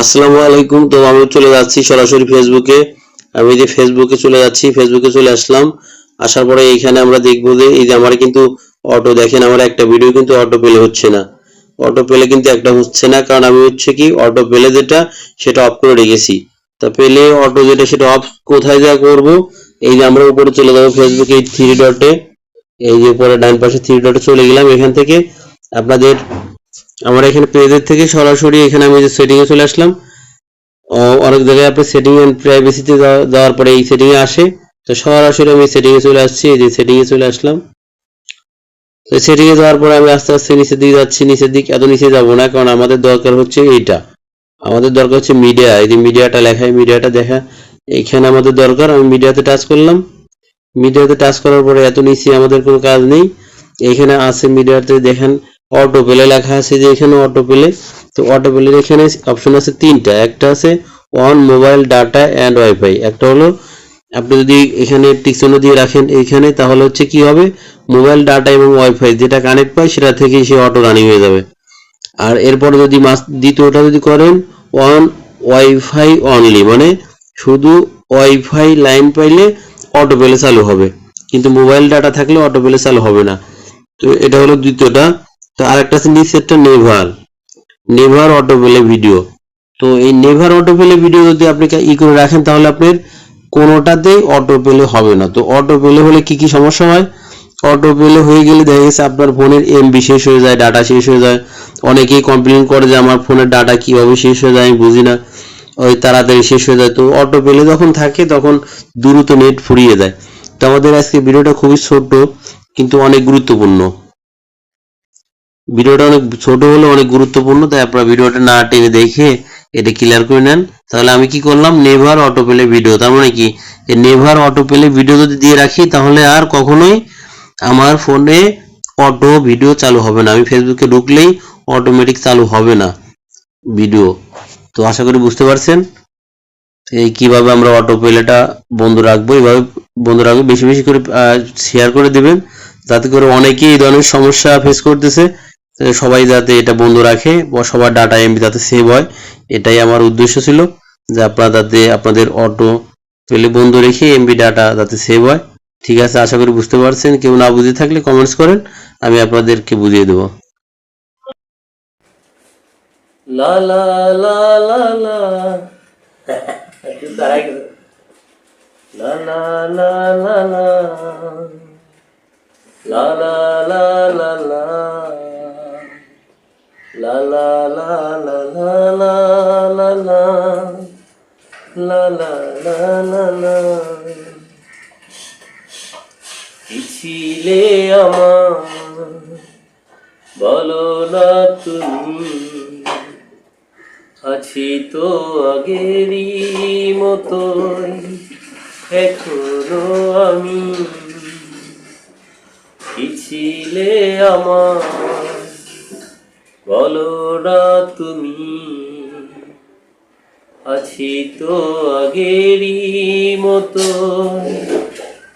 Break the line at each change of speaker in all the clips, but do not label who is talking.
আসসালামু আলাইকুম। তো আমি চলে যাচ্ছি সরাসরি ফেসবুকে আমি যে ফেসবুকে চলে যাচ্ছি ফেসবুকে চলে আসলাম। আসার পরে এইখানে আমরা দেখব যে এই যে আমার কিন্তু অটো দেখেন, আমার একটা ভিডিও কিন্তু অটো পেলে হচ্ছে না। অটো পেলে কিন্তু একটা হচ্ছে না, কারণ আমি হচ্ছে কি অটো পেলে যেটা, সেটা অফ করে রেখেছি। তা পেলে অটো যেটা, সেটা অফ কোথায় যা করব? এই যে আমরা উপরে চলে যাব ফেসবুকে থ্রি ডটে এই যে উপরে ডান পাশে থ্রি ডটে চলে গেলাম এখান থেকে। আপনাদের আমার এখানে পেজের থেকে সরাসরি এখানে আমি যে সেটিং এ চলে আসলাম অনেক জায়গায় আপনি সেটিং এন্ড প্রাইভেসিতে যাওয়ার পরে এই সেটিং এ আসে। তো সরাসরি আমি সেটিং এ চলে আসছি, এই যে সেটিং এ চলে আসলাম। তো সেটিং এ যাওয়ার পরে আমি আস্তে আস্তে নিচের দিকে যাচ্ছি, নিচের দিক এত নিচে যাব না, কারণ আমাদের দরকার হচ্ছে এইটা। আমাদের দরকার হচ্ছে মিডিয়া এই যে মিডিয়াটা লেখায় মিডিয়াটা দেখা। এখানে আমাদের দরকার, আমি মিডিয়াতে টাচ করলাম। মিডিয়াতে টাচ করার পরে এত নিচে আমাদের কোনো কাজ নেই। এখানে আছে মিডিয়াতে দেখেন অটো পেলে লেখা আছে যে এখানে অটো পেলে তো অটো পেলের এখানে অপশন আছে তিনটা। একটা আছে on mobile data and wifi একটা হলো আপনি যদি এখানে টিকসন দিয়ে রাখেন এইখানে, তাহলে হচ্ছে কি হবে? মোবাইল ডাটা এবং ওয়াইফাই যেটা কানেক্ট পায়, সেটা থেকেই সে অটো রানিং হয়ে যাবে। আর এরপরে যদি মাস দ্বিতীয়টা যদি করেন অন ওয়াইফাই অনলি মানে শুধু ওয়াইফাই লাইন পাইলে অটো পেলে চালু হবে। কিন্তু মোবাইল ডাটা থাকলে অটো পেলে চালু হবে না। তো এটা হলো দ্বিতীয়টা। তো আরেকটা আছে নিচেরটা never. Never auto play video. তো এই নেভার অটো পেলে ভিডিও যদি আপনি ই করে রাখেন, তাহলে আপনার কোনোটাতেই অটো পেলে হবে না। তো অটো পেলে হলে কি কি সমস্যা হয়? অটো পেলে হয়ে গেলে দেখা গেছে আপনার ফোনের এমবি শেষ হয়ে যায়, ডাটা শেষ হয়ে যায়। অনেকেই কমপ্লেন করে যে আমার ফোনের ডাটা কীভাবে শেষ হয়ে যায়, আমি বুঝি না। ওই তাড়াতাড়ি শেষ হয়ে যায়। তো অটো পেলে যখন থাকে, তখন দ্রুত নেট ফুরিয়ে যায়। তো আমাদের আজকে ভিডিওটা খুবই ছোট কিন্তু অনেক গুরুত্বপূর্ণ। ভিডিওটা অনেক ছোট হলে, অনেক গুরুত্বপূর্ণ, তাই আপনারা ভিডিওটা না টেনে দেখে এটা ক্লিয়ার করে নেন। তাহলে আমি কি করলাম? নেভার অটো পেলে ভিডিও তার মানে কি? নেভার অটো পেলে ভিডিও যদি দিয়ে রাখি, তাহলে আর কখনোই আমার ফোনে অটো ভিডিও চালু হবে না। আমি ফেসবুকে ঢুকলেই অটোমেটিক চালু হবে না ভিডিও তো আশা করি বুঝতে পারছেন? এই কীভাবে আমরা অটো পেলেটা বন্ধ রাখব, এইভাবে বন্ধ রাখব। বেশি বেশি করে শেয়ার করে দিবেন যাতে করে অনেকেই এই ধরনের সমস্যা ফেস করতেছে। সবাই যাতে এটা বন্ধ রাখে, বা সবার ডাটা এমবি যাতে সেভ হয়, এটাই আমার উদ্দেশ্য ছিল, যে আপনারা যাতে আপনাদের অটো পেলে বন্ধ রেখে এমবি ডাটা যাতে সেভ হয়। ঠিক আছে, আশা করি বুঝতে পারছেন। কেউ না বুঝে থাকলে কমেন্টস করেন, আমি আপনাদেরকে বুঝিয়ে দেবো।
লা লা লা লা। লা লা লা লা লা। লা লা লা লা লা। লা লা লা লা লা লা লা লা লা লা লা লা কি ছিলে আমার না তুমি। আছি তো আগেরই মতোই, এখনও আমি। কি ছিলে আমার বলো না তুমি। আছি তো আগেরই মতো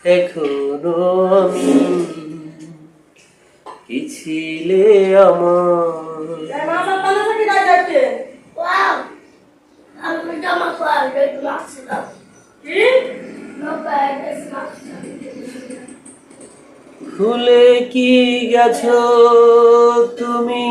এখনও আমি। কি ছিলে খুলে কি গেছো তুমি?